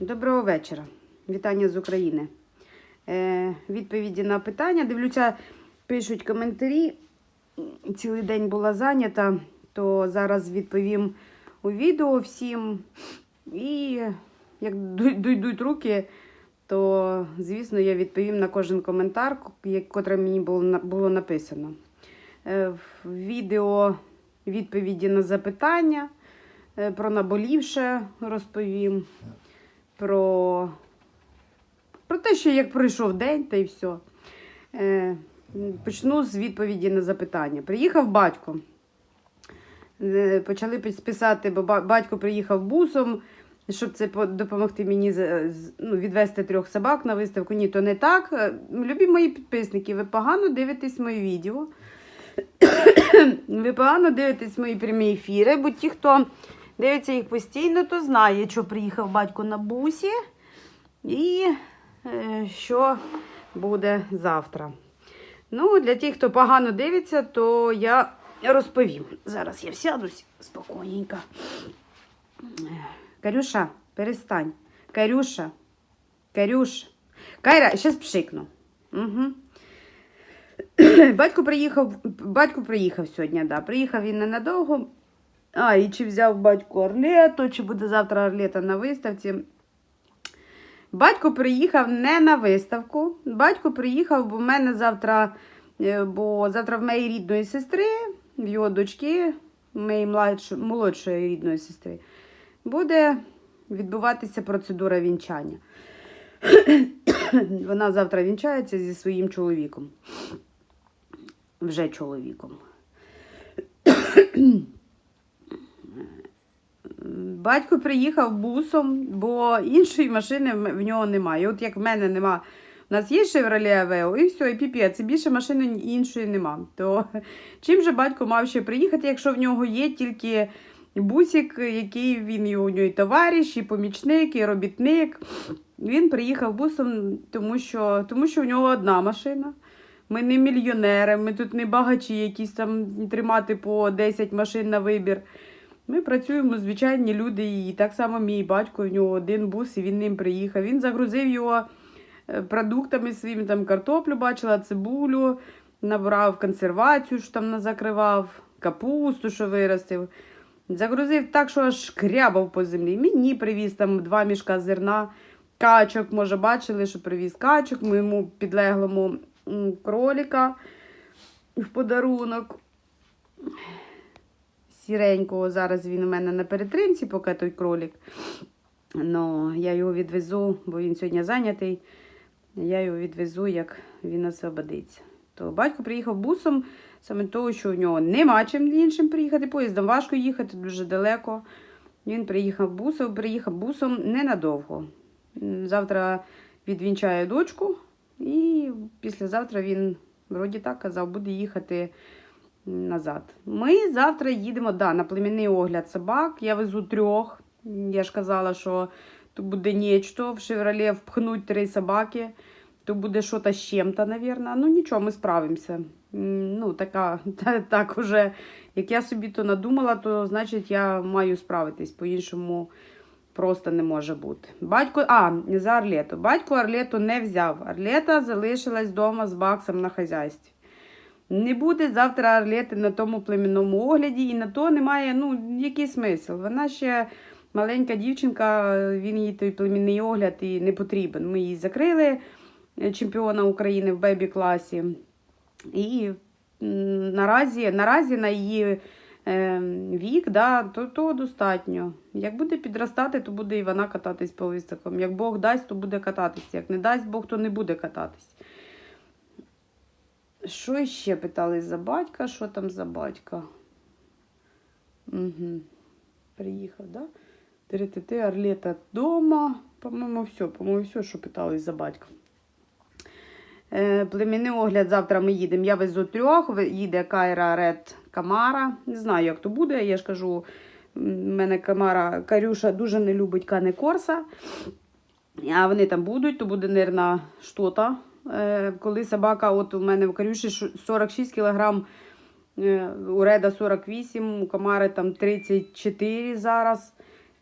Доброго вечора. Вітання з України. Е, відповіді на питання. Дивлюся, пишуть коментарі. Цілий день була зайнята, то зараз відповім у відео всім. І як дойдуть руки, то, звісно, я відповім на кожен коментар, котре мені було, було написано. Е, в відео відповіді на запитання. Е, Про наболівше розповім. Про, про те, що як пройшов день, та й все. Е, почну з відповіді на запитання. Приїхав батько. Е, почали писати, бо батько приїхав бусом, щоб це допомогти мені ну, відвести трьох собак на виставку. Ні, то не так. Е, Любі мої підписники, ви погано дивитесь мої відео. ви погано дивитесь мої прямі ефіри, бо ті, хто дивиться їх постійно, то знає, що приїхав батько на бусі і е, що буде завтра. Ну, для тих, хто погано дивиться, то я розповім. Зараз я всядусь спокійненько. Карюша, перестань. Карюша, Карюш. Кайра, зараз пшикну. Угу. Батько приїхав, батько приїхав сьогодні, да. Приїхав він ненадовго. А, і чи взяв батько Орлету, чи буде завтра Орлета на виставці. Батько приїхав не на виставку. Батько приїхав, бо в мене завтра, е, бо завтра в моєї рідної сестри, в його дочки, моєї молодшої рідної сестри, буде відбуватися процедура вінчання. Вона завтра вінчається зі своїм чоловіком. Вже чоловіком. Батько приїхав бусом, бо іншої машини в нього немає. От як в мене нема. У нас є Chevrolet Aveo, і все, і піпець, і більше машини іншої нема. То чим же батько мав ще приїхати, якщо в нього є тільки бусик, який він і у нього і товариш, і помічник, і робітник. Він приїхав бусом, тому що, тому що в нього одна машина. Ми не мільйонери, ми тут не багачі, якісь там тримати по 10 машин на вибір. Ми працюємо звичайні люди, і так само мій батько, в нього один бус, і він ним приїхав. Він загрузив його е, продуктами своїми, там картоплю бачила, цибулю, набрав консервацію, що там закривав, капусту, що виростив. Загрузив так, що аж крябав по землі. Мені привіз там два мішка зерна, качок, може, бачили, що привіз качок, моєму підлеглому кроліка в подарунок сіренького. Зараз він у мене на перетримці, поки той кролик. Ну, я його відвезу, бо він сьогодні зайнятий. Я його відвезу, як він освободиться. То батько приїхав бусом, саме того, що в нього нема чим іншим приїхати. Поїздом важко їхати, дуже далеко. Він приїхав бусом, приїхав бусом ненадовго. Завтра відвінчає дочку, і післязавтра він, вроді так казав, буде їхати назад. Ми завтра їдемо да, на племінний огляд собак. Я везу трьох. Я ж казала, що тут буде нічто. В Шевроле впхнуть три собаки. То буде щось з чим-то, навірно. Ну нічого, ми справимося. Ну, така, та, так уже, як я собі то надумала, то значить я маю справитись. По-іншому просто не може бути. Батько, а, за Орлету. Батько Орлету не взяв. Орлета залишилась вдома з баксом на хазяйстві. Не буде завтра Орлети на тому племінному огляді, і на то немає, ну, який смисл. Вона ще маленька дівчинка, він їй той племінний огляд і не потрібен. Ми її закрили, е, чемпіона України в бебі-класі. І наразі, наразі на її е, вік, да, то, то достатньо. Як буде підростати, то буде і вона кататись по виставкам. Як Бог дасть, то буде кататись. Як не дасть Бог, то не буде кататись. Що ще питали за батька? Що там за батька? Угу. Приїхав, да? Ти Орлета вдома. По-моєму, все, по-моєму, все, що питали за батька. Е, племінний огляд завтра ми їдемо. Я везу трьох, їде Кайра Ред Камара. Не знаю, як то буде. Я ж кажу, в мене Камара Карюша дуже не любить Кане Корса. А вони там будуть, то буде, нервна штота. Е, коли собака, от у мене в Карюші 46 кг, е, у Реда 48, у Камари там 34 зараз.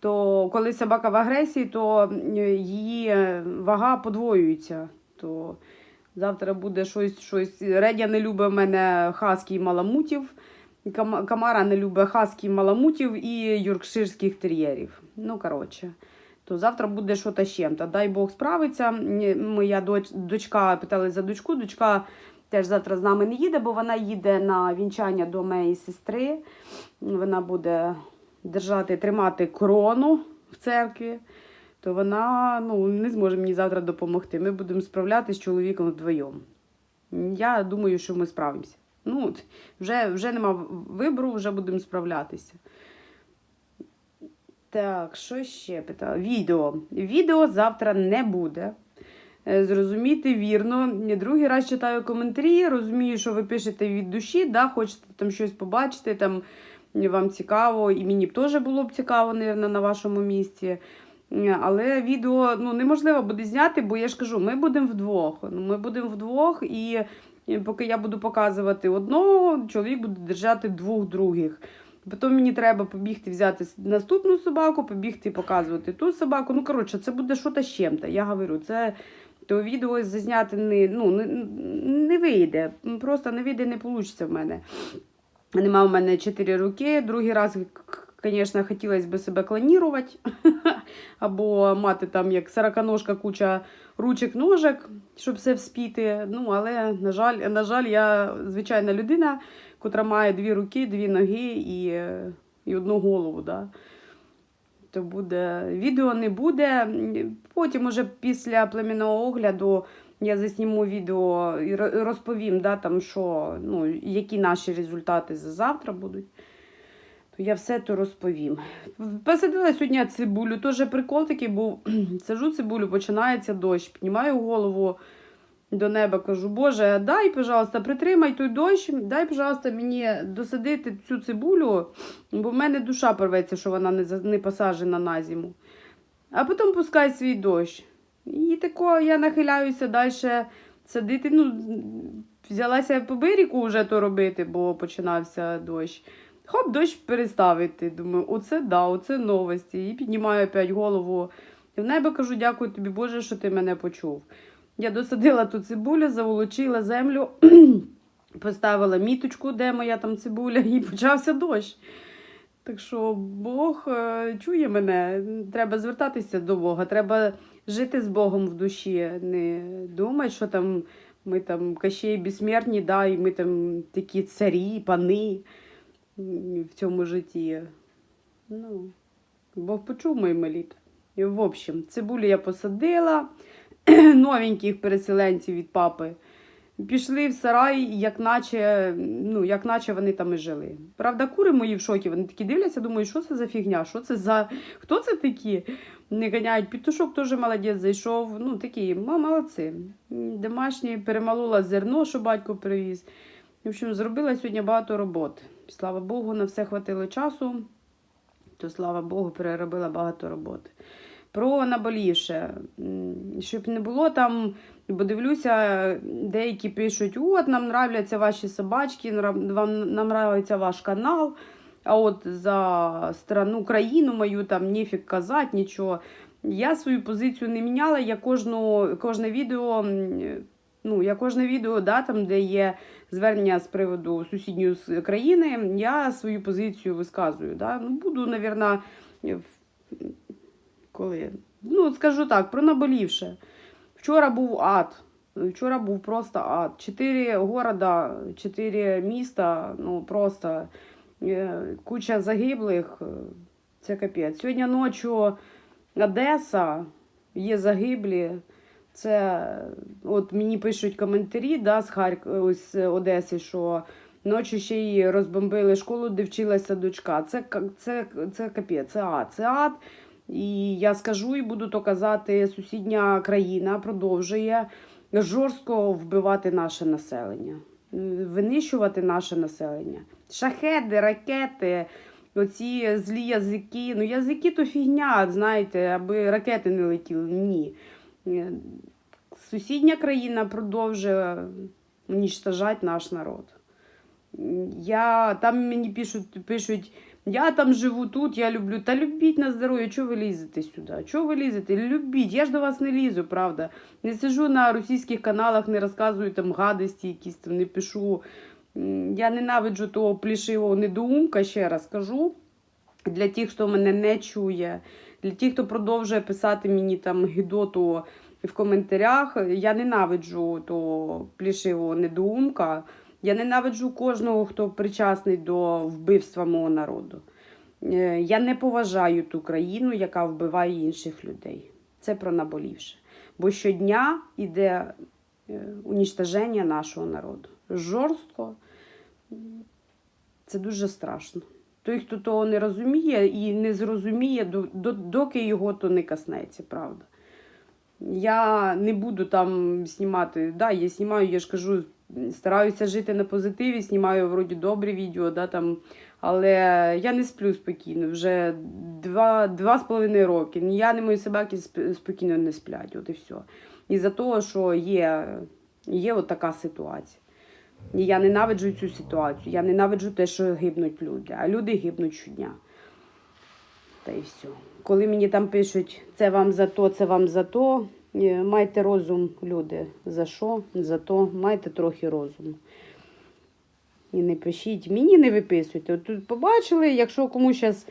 то коли собака в агресії, то е, її вага подвоюється. То завтра буде щось, щось. Редя не любить в мене хаскі і маламутів. Камара не любить хаскі маламутів і юркширських тер'єрів. Ну, коротше. То завтра буде що та з чим-то. Дай Бог справиться. Моя доч, дочка питали за дочку. Дочка теж завтра з нами не їде, бо вона їде на вінчання до моєї сестри. Вона буде держати, тримати корону в церкві. То вона ну, не зможе мені завтра допомогти. Ми будемо справлятися з чоловіком вдвоєм. Я думаю, що ми справимося. Ну, вже, вже нема вибору, вже будемо справлятися. Так, що ще питала? Відео. Відео завтра не буде. Е, Зрозумійте вірно. Другий раз читаю коментарі, розумію, що ви пишете від душі, да, хочете там щось побачити, там вам цікаво, і мені б теж було б цікаво, наверное, на вашому місці. Е, Але відео ну, неможливо буде зняти, бо я ж кажу, ми будемо вдвох. Ну, Ми будемо вдвох, і і поки я буду показувати одного, чоловік буде держати двох других. Потім мені треба побігти взяти наступну собаку, побігти показувати ту собаку. Ну, коротше, це буде щось з чим-то. Я говорю, це то відео зазняти не, ну, не, не вийде. Просто не вийде, не вийде в мене. Нема в мене 4 руки. Другий раз, звісно, хотілося б себе клонірувати. Або мати там як сороконожка куча ручок, ножок, щоб все вспіти. Ну, але, на жаль, на жаль, я звичайна людина, котра має дві руки, дві ноги і, і одну голову. Да? То буде відео не буде. Потім, уже після племінного огляду, я засніму відео і розповім, да, там, що, ну, які наші результати за завтра будуть. То я все то розповім. Посадила сьогодні цибулю. Теж прикол такий був. Сажу цибулю, починається дощ. Піднімаю голову до неба, кажу, Боже, дай, пожалуйста, притримай той дощ, дай, пожалуйста, мені досадити цю цибулю, бо в мене душа порветься, що вона не, не посаджена на зиму. А потім пускай свій дощ. І тако я нахиляюся далі садити. Ну, взялася по берегу вже то робити, бо починався дощ. Хоп, дощ переставити. Думаю, оце да, оце новості. І піднімаю опять голову. І в небо кажу, дякую тобі, Боже, що ти мене почув. Я досадила ту цибулю, заволочила землю, поставила міточку, де моя там цибуля, і почався дощ. Так що Бог е, чує мене. Треба звертатися до Бога, треба жити з Богом в душі, не думати, що там ми там кащей безсмертні, да, і ми там такі царі, пани в цьому житті. Ну, Бог почув мої молитви. І, в общем, цибулю я посадила, новеньких переселенців від папи. Пішли в сарай, як наче, ну, як наче вони там і жили. Правда, кури мої в шокі, вони такі дивляться, думають, що це за фігня, що це за. Хто це такі? Не ганяють. Петушок теж молодець зайшов. Ну, такі, молодці. Домашні перемалула зерно, що батько привіз. В общем, зробила сьогодні багато роботи. Слава Богу, на все хватило часу, то слава Богу, переробила багато роботи. Про наболівше, щоб не було там, бо дивлюся, деякі пишуть: от нам нравляться ваші собачки, вам нам нравиться ваш канал. А от за страну країну мою там нефіг казати, нічого. Я свою позицію не міняла. Я кожну, кожне відео, ну, я кожне відео, да, там, де є звернення з приводу сусідньої країни, я свою позицію висказую. Да. Ну, буду, мабуть, коли. Ну, скажу так, про наболівше. Вчора був ад. Вчора був просто ад. Чотири города, чотири міста, ну просто е, куча загиблих. е, Це капець. Сьогодні ночі Одеса, є загиблі. Це от мені пишуть коментарі да, з Харк... ось Одеси, що ночі ще й розбомбили школу, де вчилася дочка. Це, це, це капець, це ад. Це ад. І я скажу і буду то казати, сусідня країна продовжує жорстко вбивати наше населення, винищувати наше населення. Шахеди, ракети, оці злі язики. Ну, язики то фігня, знаєте, аби ракети не летіли. Ні. Е, Сусідня країна продовжує унічтожати наш народ. Я, там мені пишуть, пишуть Я там живу тут, я люблю. Та любіть на здоров'я, чого ви лізете сюди? Чого ви лізете? Любіть, я ж до вас не лізу, правда. Не сижу на російських каналах, не розказую там гадості, якісь там не пишу. Я ненавиджу того плішивого недоумка, ще раз кажу. Для тих, хто мене не чує, для тих, хто продовжує писати мені там гідоту в коментарях. Я ненавиджу того плішивого недоумка. Я ненавиджу кожного, хто причасний до вбивства мого народу. Е, Я не поважаю ту країну, яка вбиває інших людей. Це про наболівше. Бо щодня йде е, уніштаження нашого народу. Жорстко. Це дуже страшно. Той, хто того не розуміє і не зрозуміє, до- до- доки його то не коснеться, правда. Я не буду там знімати. Да, я знімаю, я ж кажу, стараюся жити на позитиві, знімаю вроді добрі відео, да, там, але я не сплю спокійно. Вже два, два з половиною роки. Ні я, ні мої собаки спокійно не сплять. От і все. І за того, що є, є от така ситуація. І я ненавиджу цю ситуацію. Я ненавиджу те, що гибнуть люди, а люди гибнуть щодня. Та й все. Коли мені там пишуть, це вам за то, це вам за то, майте розум, люди. За що? За то, майте трохи розуму. І не пишіть, мені не виписуйте. От тут побачили, якщо комусь зараз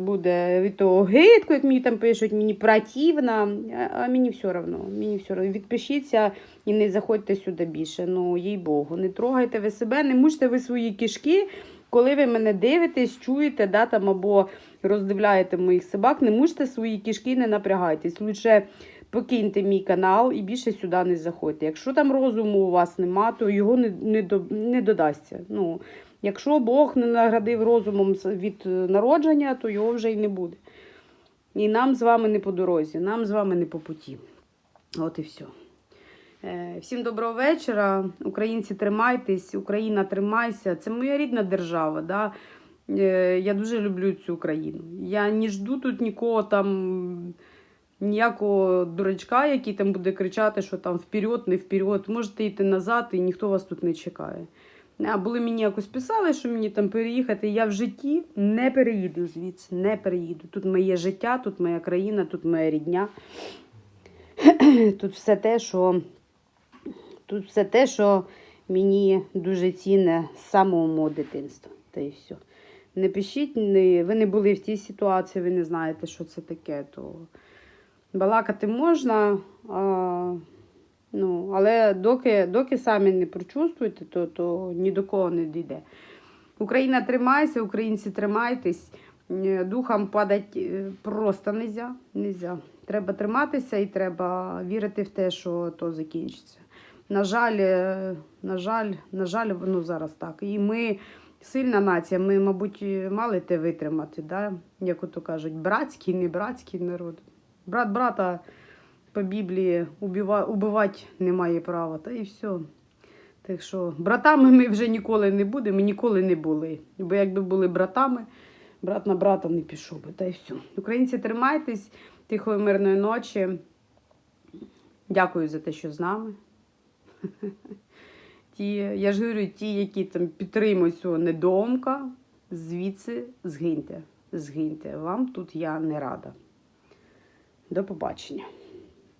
буде від того гидко, як мені там пишуть, мені противно, а- мені все одно. Мені все одно. Відпишіться і не заходьте сюди більше. Ну, їй Богу, не трогайте ви себе, не мучте ви свої кишки, коли ви мене дивитесь, чуєте, да, там, або роздивляєте моїх собак, не мучте свої кишки, не напрягайтесь. Лучше покиньте мій канал і більше сюди не заходьте. Якщо там розуму у вас нема, то його не, не, до, не додасться. Ну, якщо Бог не наградив розумом від е, народження, то його вже й не буде. І нам з вами не по дорозі, нам з вами не по путі. От і все. Всім доброго вечора. Українці, тримайтесь, Україна тримайся. Це моя рідна держава. Да? Е, Я дуже люблю цю країну. Я не жду тут нікого там, ніякого дурачка, який там буде кричати, що там вперед, не вперед. Можете йти назад, і ніхто вас тут не чекає. А були мені якось писали, що мені там переїхати. Я в житті не переїду звідси, не переїду. Тут моє життя, тут моя країна, тут моя рідня. Тут все те, що тут все те, що мені дуже цінне з самого мого дитинства. Та й все. Не пишіть, не, ви не були в тій ситуації, ви не знаєте, що це таке. То балакати можна, а, ну, але доки, доки самі не прочувствуєте, то, то ні до кого не дійде. Україна тримайся, українці тримайтесь. Е, Духом падати просто нельзя. нельзя. Треба триматися і треба вірити в те, що то закінчиться. На жаль, е, на жаль, на жаль, воно зараз так. І ми сильна нація, ми, мабуть, мали те витримати, да? як ото кажуть, братський, не братський народ. Брат брата по Біблії убива, убивати не має права, та і все. Так що братами ми вже ніколи не будемо, і ніколи не були. Бо якби були братами, брат на брата не пішов би, та й все. Українці, тримайтесь, тихої мирної ночі. Дякую за те, що з нами. Ті, я ж говорю, ті, які там підтримують цього недоумка, звідси згиньте. Згиньте. Вам тут я не рада. До побачення.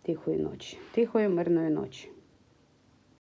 Тихої ночі. Тихої мирної ночі.